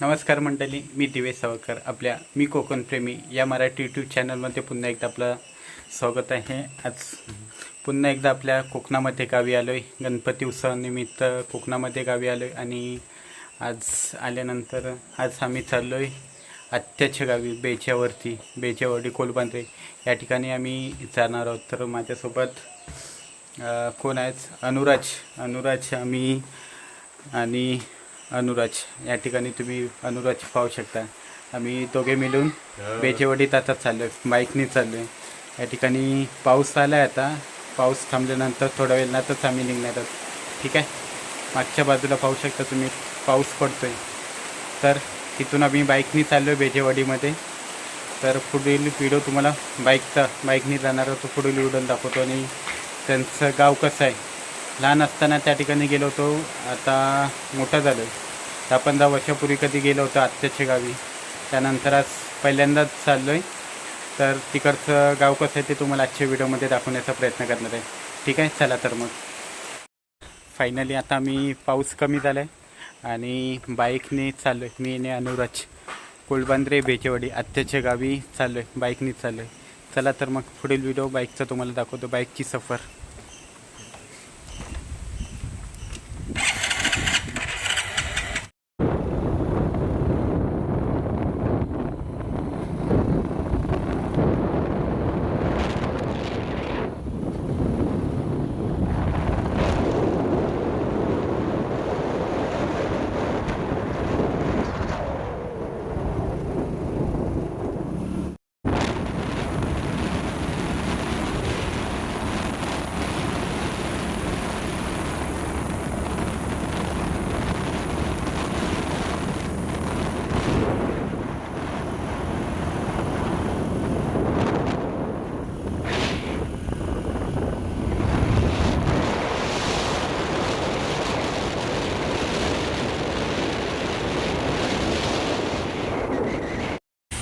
नमस्कार मंडळी मी दिवेश सावरकर आपल्या मी कोकणप्रेमी या मराठी यूट्यूब चॅनलमध्ये पुन्हा एकदा आपलं स्वागत आहे. आज पुन्हा एकदा आपल्या कोकणामध्ये गावी आलो आहे गणपती उत्सवानिमित्त कोकणामध्ये गावी आलो आहे आणि आज आल्यानंतर आज आम्ही चाललो आहे आत्याच्या गावी बेच्यावरती बेच्यावरती कोलबांद्रे या ठिकाणी आम्ही जाणार आहोत. तर माझ्यासोबत कोण आहेच अनुराज. अनुराज आम्ही आणि अनुराज या ठिकाणी तुम्ही अनुराज पाहू शकता. आम्ही दोघे मिळून बेचेवडीत आता चाललो आहे बाईकने चाललो आहे या ठिकाणी पाऊस आला आहे आता. पाऊस थांबल्यानंतर थोड्या वेळातच आम्ही निघणार आहोत. ठीक आहे? मागच्या बाजूला पाहू शकता तुम्ही पाऊस पडतो आहे तर तिथून आम्ही बाईकने चाललो आहे बेजेवाडीमध्ये. तर पुढील व्हिडिओ तुम्हाला बाईकचा बाईकने जाणार तो पुढील व्हिडिओ दाखवतो आणि त्यांचं गाव कसं आहे. लहान असताना त्या ठिकाणी गेलो होतो. आता मोठा झालो आहे दहा पंधरा वर्षापूर्वी कधी गेलो होतो आत्याच्या गावी. त्यानंतर आज पहिल्यांदाच चाललो आहे तर तिकडचं गाव कसं आहे ते तुम्हाला आजच्या व्हिडिओमध्ये दाखवण्याचा प्रयत्न करणार आहे. ठीक आहे? चला तर मग. फायनली आता आम्ही पाऊस कमी झाला आहे आणि बाईकने चाललो आहे मी आणि अनुराज कोलबांद्रे बेचेवाडी आत्याच्या गावी चाललो आहे बाईकने चाललो आहे चला तर मग पुढील व्हिडिओ बाईकचा तुम्हाला दाखवतो. बाईकची सफर.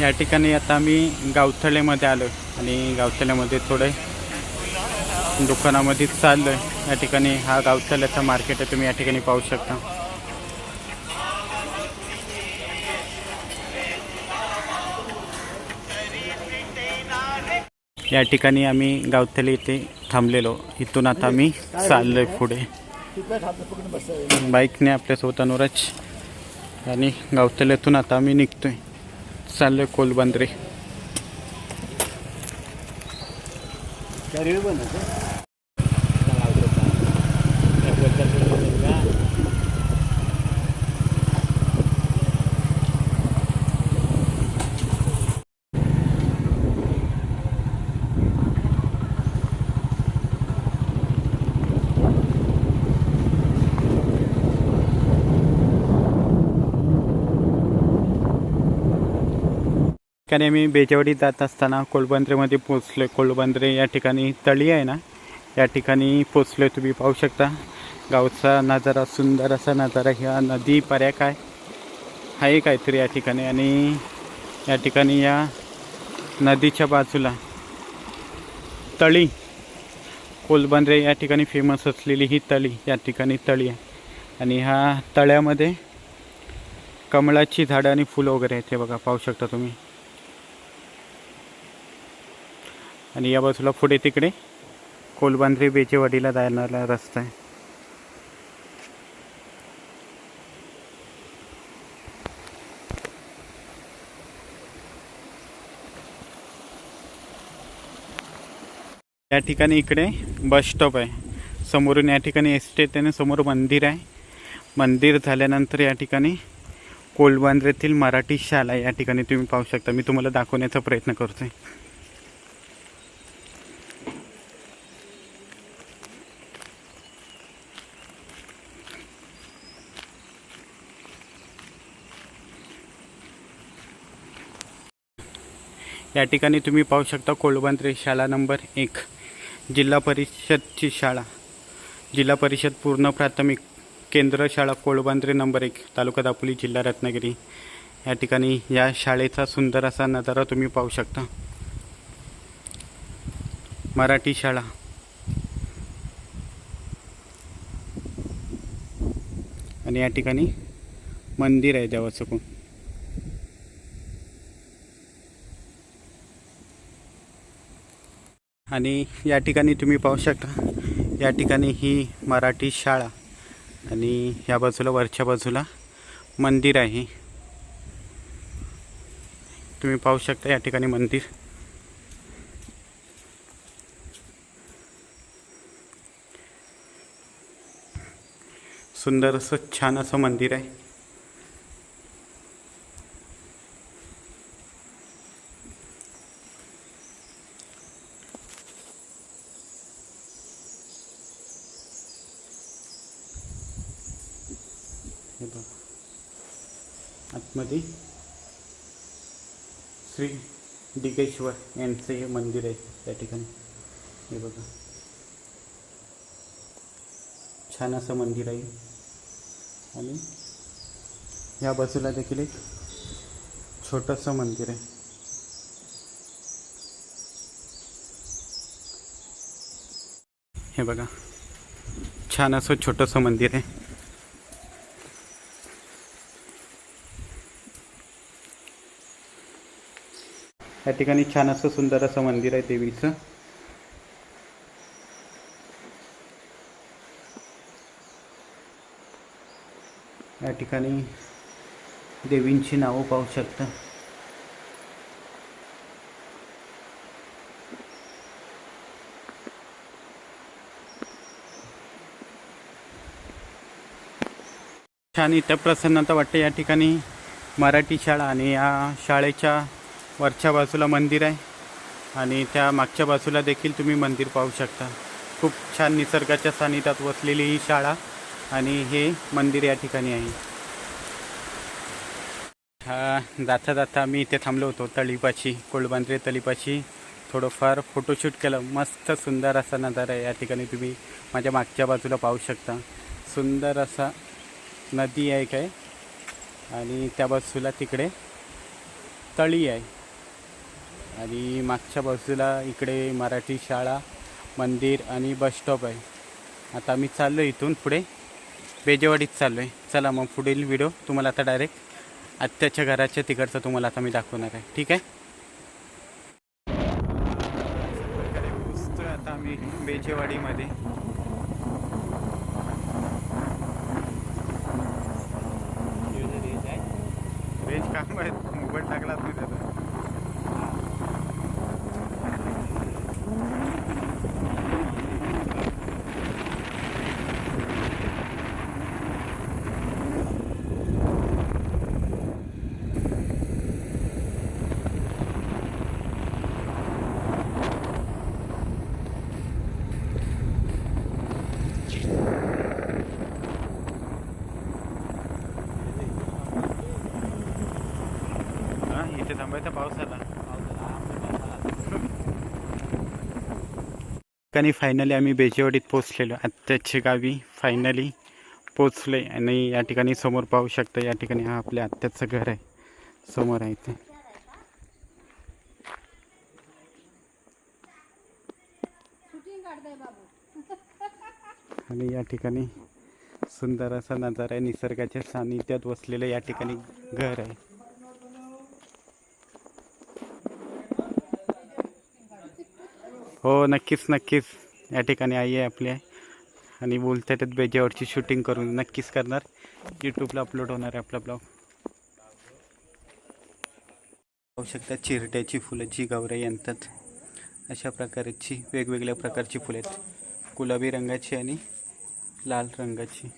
या ठिकाणी आता आम्ही गावथळेमध्ये आलो आणि गावथळ्यामध्ये थोडे दुकानामध्ये चाललो आहे या ठिकाणी हा गावथळ्याचा मार्केट आहे तुम्ही या ठिकाणी पाहू शकता. या ठिकाणी आम्ही गावथली इथे थांबलेलो. इथून आता आम्ही चाललोय पुढे. बाईकने आपल्यासोबत अनुराज आणि गावथल्यातून आता आम्ही निघतोय. चाललोय कोलबंद्रे ठिकाणी मी बेजेवाडी जात असताना कोलबंद्रेमध्ये पोचलो कोलबंद्रे या ठिकाणी तळी आहे ना? या ठिकाणी पोचलो तुम्ही पाहू शकता. गावचा नजारा सुंदर असा नजारा ह्या नदी पर्या काय? आहे काहीतरी या ठिकाणी आणि या ठिकाणी या नदीच्या बाजूला तळी. कोलबंद्रे या ठिकाणी फेमस असलेली ही तळी या ठिकाणी तळी आहे. आणि ह्या तळ्यामध्ये कमळाची झाडं आणि फुलं वगैरे आहेत. हे बघा पाहू शकता तुम्ही. आणि या बाजूला पुढे तिकडे कोलबांद्रे बेचेवाडीला जाणारा रस्ता आहे. या ठिकाणी इकडे बस स्टॉप आहे. समोरून या ठिकाणी एस्टेट आणि समोर मंदिर आहे. मंदिर झाल्यानंतर या ठिकाणी कोलबांद्रेतील मराठी शाळा या ठिकाणी तुम्ही पाहू शकता. मी तुम्हाला दाखवण्याचा प्रयत्न करतोय. या ठिकाणी तुम्ही पाहू शकता कोलबंद्रे शाळा नंबर एक जिल्हा परिषदची शाळा. जिल्हा परिषद पूर्ण प्राथमिक केंद्र शाळा कोळबांद्रे नंबर एक तालुका दापोली जिल्हा रत्नागिरी. या ठिकाणी या शाळेचा सुंदर असा नजारा तुम्ही पाहू शकता. मराठी शाळा. आणि या ठिकाणी मंदिर आहे देवाचं कोण आणि या ठिकाणी तुम्ही पाहू शकता या ठिकाणी ही मराठी शाळा आणि या बाजूला वरच्या बाजूला मंदिर आहे. तुम्ही पाहू शकता या ठिकाणी मंदिर. सुंदर असं छान असं मंदिर आहे. हे आतमध्ये श्री डिगेश्वर यांचं हे मंदिर आहे त्या ठिकाणी हे मंदिर आहे. आणि या बाजूला देखील एक छोटंसं मंदिर आहे. हे बघा. छान मंदिर आहे. या ठिकाणी छान असं सुंदर असं मंदिर आहे देवीचं. या ठिकाणी देवींची नावं पाहू शकता. छान इथं प्रसन्नता वाटते या ठिकाणी मराठी शाळा आणि या शाळेच्या वरच्या बाजूला मंदिर आहे आणि त्या मागच्या बाजूला देखील तुम्ही मंदिर पाहू शकता. खूप छान निसर्गाच्या सानिध्यात वसलेली ही शाळा आणि हे मंदिर या ठिकाणी आहे. हा जाता जाता आम्ही इथे थांबलो होतो तळीपाशी कोळबांद्रे तळीपाशी. थोडंफार फोटोशूट केलं. मस्त सुंदर असा नजारा आहे या ठिकाणी तुम्ही माझ्या मागच्या बाजूला पाहू शकता. सुंदर असा नदी आहे काय? आणि त्या बाजूला तिकडे तळी आहे. आणि मागच्या बाजूला इकडे मराठी शाळा मंदिर आणि बस स्टॉप आहे. आता आम्ही चाललो इथून पुढे. बेजेवाडीत चाललो आहे चला मग पुढील व्हिडिओ तुम्हाला आता डायरेक्ट आत्याच्या घराच्या तिकडचं तुम्हाला आता मी दाखवणार आहे. ठीक आहे? आता आम्ही बेजेवाडीमध्ये व्हेज काम आहे मोबाईल टाकला तुम्ही त्याचा हा इथे थांबायचा पाऊस आला. ठिकाणी फायनली आम्ही बेजेवाडीत पोचलेलो आत्याच्या गावी फायनली पोचले आणि या ठिकाणी समोर पाहू शकता या ठिकाणी हा आपल्या आत्याचं घर आहे. समोर आहे ते आणि या ठिकाणी सुंदर असा नजारा आहे. निसर्गाच्या सानिध्यात वसलेलं या ठिकाणी घर आहे. हो नक्कीच नक्कीच. या ठिकाणी आई आहे आपली. आहे आणि बोलता येतात बेजावरची शूटिंग करून नक्कीच करणार. यूट्यूबला अपलोड होणार आहे आपला ब्लॉग पाहू शकता चिरट्याची फुलं जी गौराई आणतात अशा प्रकारची वेगवेगळ्या प्रकारची फुले आहेत. गुलाबी रंगाची आणि लाल रंगाची.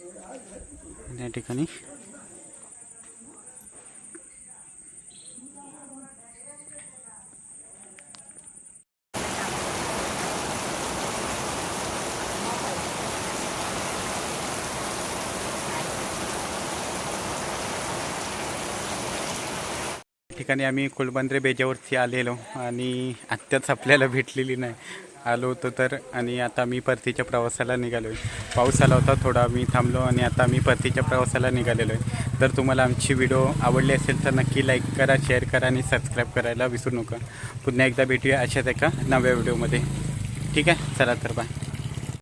या ठिकाणी. ठिकाणी आम्ही कुलबंद्रे बेजावरती आलेलो आणि आत्ताच आपल्याला भेटलेली नाही. आलो होतो तर आणि आता मी परतीच्या प्रवासाला निघालो आहे पाऊस आला होता थोडा मी थांबलो आणि आता मी परतीच्या प्रवासाला निघालेलो आहे जर तुम्हाला आमची व्हिडिओ आवडली असेल तर नक्की लाईक करा शेअर करा आणि सबस्क्राईब करायला विसरू नका. पुन्हा एकदा भेटूया अशाच एका नव्या व्हिडिओमध्ये. ठीक आहे? चला तर बाय